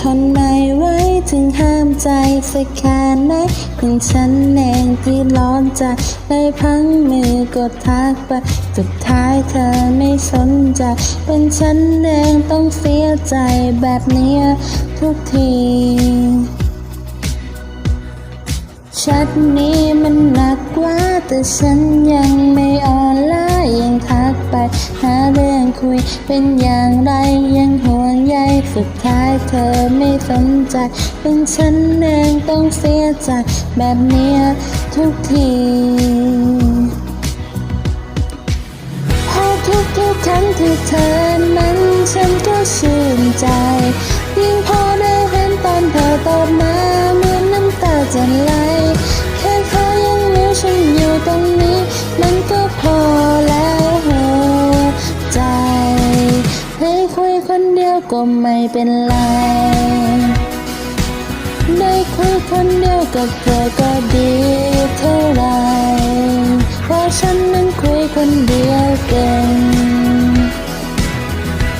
ทนไม่ไหวถึงห้ามใจสักแค่ไหนเป็นฉันเองที่ร้อนใจเลยพังมือกดทักไปสุดท้ายเธอไม่สนใจ เป็นฉันเองต้องเสียใจแบบนี้ทุกทีชัดนี้มันหนักกว่าแต่ฉันยังไม่อ่อนล้า ยังทักไป หาเรื่องคุยเป็นอย่างไรยังห่วงใยสุดท้ายเธอไม่สนใจ เป็นฉันเองต้องเสียใจแบบเนี้ยทุกทีพอทุกทุกครั้งที่เธอนั้นฉันก็ชื่นใจ ยิ่งพอได้เห็นตอนเธอตอบมาเหมือนน้ำตาจะไหลแค่เธอยังรู้ฉันอยู่ตรงนี้ มันก็พอ ยวก็ไม่เป็นไร ได้คุยคนเดียวกับเธอก็ดีเท่าไร เพราะฉันนั้นคุยคนเดียวเก่ง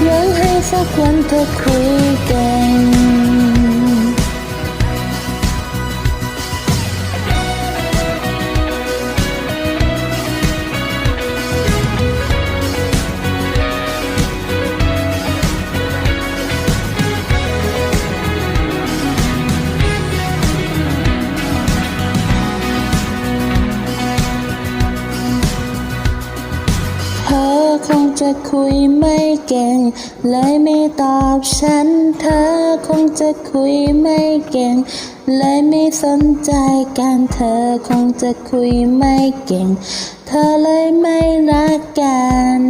หวังให้สักวันเธอคุยเก่ง คงจะคุยไม่เก่ง เลยไม่ตอบฉัน เธอคงจะคุยไม่เก่ง เลยไม่สนใจกันเธอคงจะคุยไม่เก่ง เธอเลยไม่รักกัน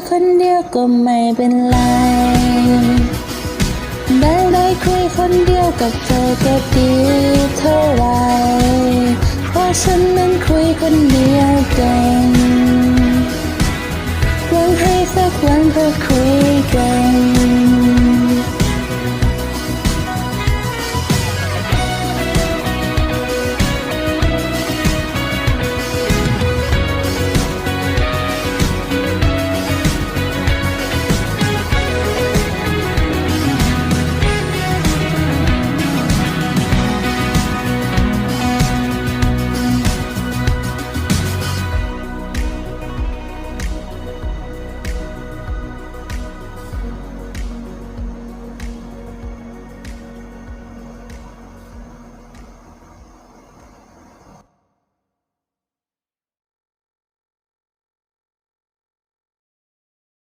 คุยคนเดียวก็ไม่เป็นไร ได้ได้คุยคนเดียวกับเธอก็ดีเท่าไร เพราะฉันนั้นคุยคนเดียวเก่งหวังให้สักวันเธอ